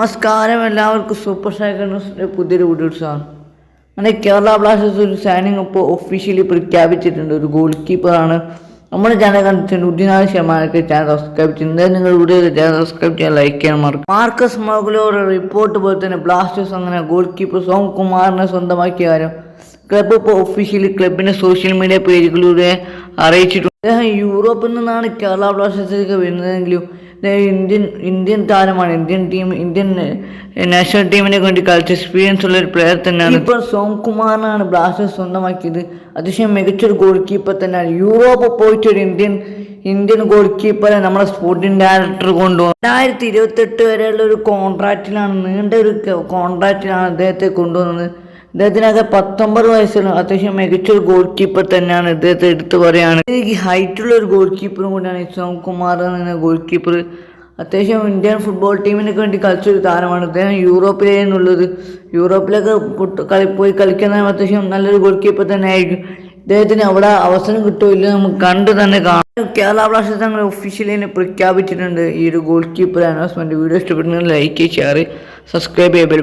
നമസ്കാരം എല്ലാവർക്കും super star പുതിയൊരു വീഡിയോസാണ് അങ്ങനെ കേരള ബ്ലാസ്റ്റേഴ്സ് ഒരു സൈനിങ് ഇപ്പോൾ ഒഫീഷ്യലി പ്രഖ്യാപിച്ചിട്ടുണ്ട്. ഒരു ഗോൾ കീപ്പറാണ് നമ്മുടെ ചാനൽ കണ്ടിട്ടുണ്ട്. നൂറ്റിനാല് ശതമാനമൊക്കെ ചാനൽ സബ്സ്ക്രൈബ് ചെയ്യുന്നത് നിങ്ങൾ വീഡിയോ ചാനൽ സബ്സ്ക്രൈബ് ചെയ്യാൻ ലൈക്ക് ചെയ്യാൻ മാർക്ക് മാർക്കസ് മോഗലോയുടെ റിപ്പോർട്ട് പോലെ തന്നെ ബ്ലാസ്റ്റേഴ്സ് അങ്ങനെ ഗോൾ കീപ്പർ സോം കുമാറിനെ സ്വന്തമാക്കിയ കാര്യം ക്ലബ്ബ് ഇപ്പോൾ ഒഫീഷ്യലി ക്ലബിന്റെ സോഷ്യൽ മീഡിയ പേജുകളിലൂടെ അറിയിച്ചിട്ടുണ്ട്. അദ്ദേഹം യൂറോപ്പിൽ നിന്നാണ് കേരള ബ്ലാസ്റ്റേഴ്സിലേക്ക് വരുന്നതെങ്കിലും ഇന്ത്യൻ ഇന്ത്യൻ താരമാണ്. ഇന്ത്യൻ ടീം ഇന്ത്യൻ നാഷണൽ ടീമിനെ വേണ്ടി കളിച്ച എക്സ്പീരിയൻസ് ഉള്ള ഒരു പ്ലെയർ തന്നെയാണ്. ഇപ്പോൾ സോം കുമാറിനാണ് ബ്ലാസ്റ്റേഴ്സ് സ്വന്തമാക്കിയത്. അതിശയം മികച്ചൊരു ഗോൾ കീപ്പർ തന്നെയാണ്. യൂറോപ്പ് പോയിട്ടൊരു ഇന്ത്യൻ ഇന്ത്യൻ ഗോൾ കീപ്പറെ നമ്മളെ സ്പോർട്ടിംഗ് ഡയറക്ടർ കൊണ്ടുപോകും രണ്ടായിരത്തി ഇരുപത്തെട്ട് വരെയുള്ള ഒരു കോൺട്രാക്റ്റിലാണ് നീണ്ട ഒരു കോൺട്രാക്റ്റിലാണ് അദ്ദേഹത്തെ കൊണ്ടുവന്നത്. ഇദ്ദേഹത്തിനൊക്കെ പത്തൊമ്പത് വയസ്സുള്ള അത്യാവശ്യം മികച്ചൊരു ഗോൾ കീപ്പർ തന്നെയാണ് ഇദ്ദേഹത്തെ എടുത്തു പറയുകയാണ് എനിക്ക് ഹൈറ്റുള്ള ഒരു ഗോൾ കീപ്പറും കൂടിയാണ് ഇസോം കുമാർ എന്ന ഗോൾ കീപ്പർ അത്യാവശ്യം ഇന്ത്യൻ ഫുട്ബോൾ ടീമിനൊക്കെ വേണ്ടി കളിച്ചൊരു താരമാണ്. അദ്ദേഹം യൂറോപ്പിലേന്നുള്ളത് യൂറോപ്പിലൊക്കെ പുട്ട് കളി പോയി കളിക്കുന്ന അത്യാവശ്യം നല്ലൊരു ഗോൾ കീപ്പർ തന്നെ ആയിരിക്കും ഇദ്ദേഹത്തിന് അവിടെ അവസരം കിട്ടുമില്ല നമുക്ക് കണ്ട് തന്നെ കാണാം. കേരള ബ്ലാസ്റ്റേഴ്സ് അങ്ങനെ ഒഫീഷ്യലി പ്രഖ്യാപിച്ചിട്ടുണ്ട് ഈ ഒരു ഗോൾ കീപ്പർ അനൗൺസ്മെന്റ് വീഡിയോ ഇഷ്ടപ്പെടുന്ന ലൈക്ക് ഷെയർ സബ്സ്ക്രൈബ് ചെയ്യപ്പെടും.